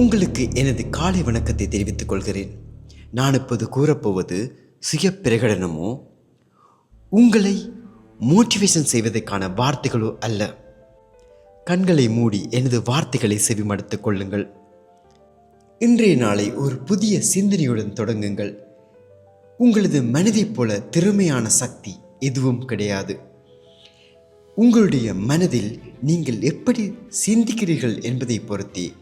உங்களுக்கு எனது காலை வணக்கத்தை தெரிவித்துக் கொள்கிறேன். நான் இப்போது கூறப்போவது சுய பிரகடனமோ உங்களை மோட்டிவேஷன் செய்வதற்கான வார்த்தைகளோ அல்ல. கண்களை மூடி எனது வார்த்தைகளை செவிமடுத்துக் கொள்ளுங்கள். இன்றைய நாளை ஒரு புதிய சிந்தனையுடன் தொடங்குங்கள். உங்களது மனதைப் போல திறமையான சக்தி எதுவும் கிடையாது. உங்களுடைய மனதில் நீங்கள் எப்படி சிந்திக்கிறீர்கள் என்பதை பொறுத்தே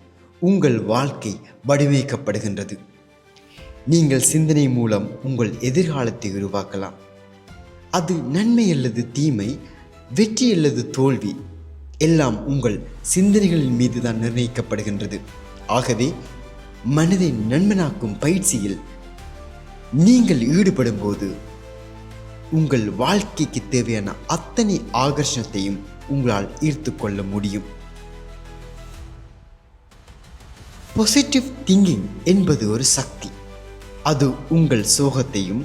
உங்கள் வாழ்க்கை வடிவமைக்கப்படுகின்றது. நீங்கள் சிந்தனை மூலம் உங்கள் எதிர்காலத்தை உருவாக்கலாம். அது நன்மை அல்லது தீமை வெற்றி அல்லது தோல்வி எல்லாம் உங்கள் சிந்தனைகளின் மீது தான் நிர்ணயிக்கப்படுகின்றது. ஆகவே மனதை நண்பனாக்கும் பயிற்சியில் நீங்கள் ஈடுபடும்போது உங்கள் வாழ்க்கைக்கு தேவையான அத்தனை ஆகர்ஷணத்தையும் உங்களால் ஈர்த்து கொள்ள முடியும். பாசிட்டிவ் திங்கிங் என்பது ஒரு சக்தி. அது உங்கள் சோகத்தையும்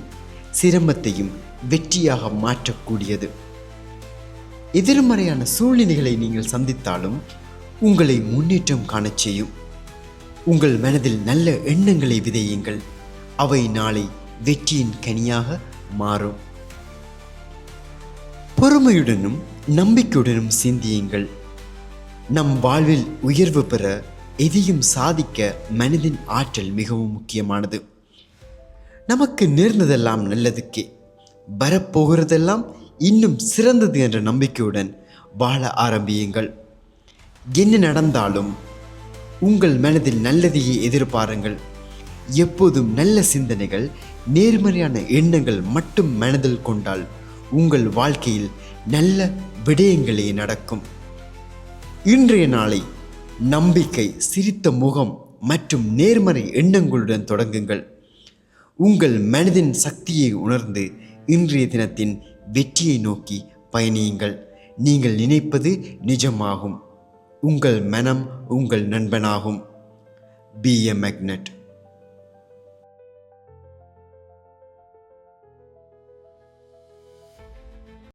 சிரமத்தையும் வெற்றியாக மாற்றக்கூடியது. எதிர்மறையான சூழ்நிலைகளை நீங்கள் சந்தித்தாலும் உங்களை முன்னேற்றம் காணச் செய்யும். உங்கள் மனதில் நல்ல எண்ணங்களை விதையுங்கள். அவை நாளை வெற்றியின் கனியாக மாறும். பொறுமையுடனும் நம்பிக்கையுடனும் சிந்தியுங்கள். நம் வாழ்வில் உயர்வு பெற எதையும் சாதிக்க மனதின் ஆற்றல் மிகவும் முக்கியமானது. நமக்கு நேர்ந்ததெல்லாம் நல்லதுக்கே. வரப்போகிறதெல்லாம் இன்னும் சிறந்தது என்ற நம்பிக்கையுடன் வாழ ஆரம்பியுங்கள். என்ன நடந்தாலும் உங்கள் மனதில் நல்லதையே எதிர்பாருங்கள். எப்போதும் நல்ல சிந்தனைகள் நேர்மறையான எண்ணங்கள் மட்டும் மனதில் கொண்டால் உங்கள் வாழ்க்கையில் நல்ல விடயங்களே நடக்கும். இன்றைய நாளை நம்பிக்கை சிரித்த முகம் மற்றும் நேர்மறை எண்ணங்களுடன் தொடங்குங்கள். உங்கள் மனதின் சக்தியை உணர்ந்து இன்றைய தினத்தின் வெற்றியை நோக்கி பயணியுங்கள். நீங்கள் நினைப்பது நிஜமாகும். உங்கள் மனம் உங்கள் நண்பனாகும். பி எ மேக்னட்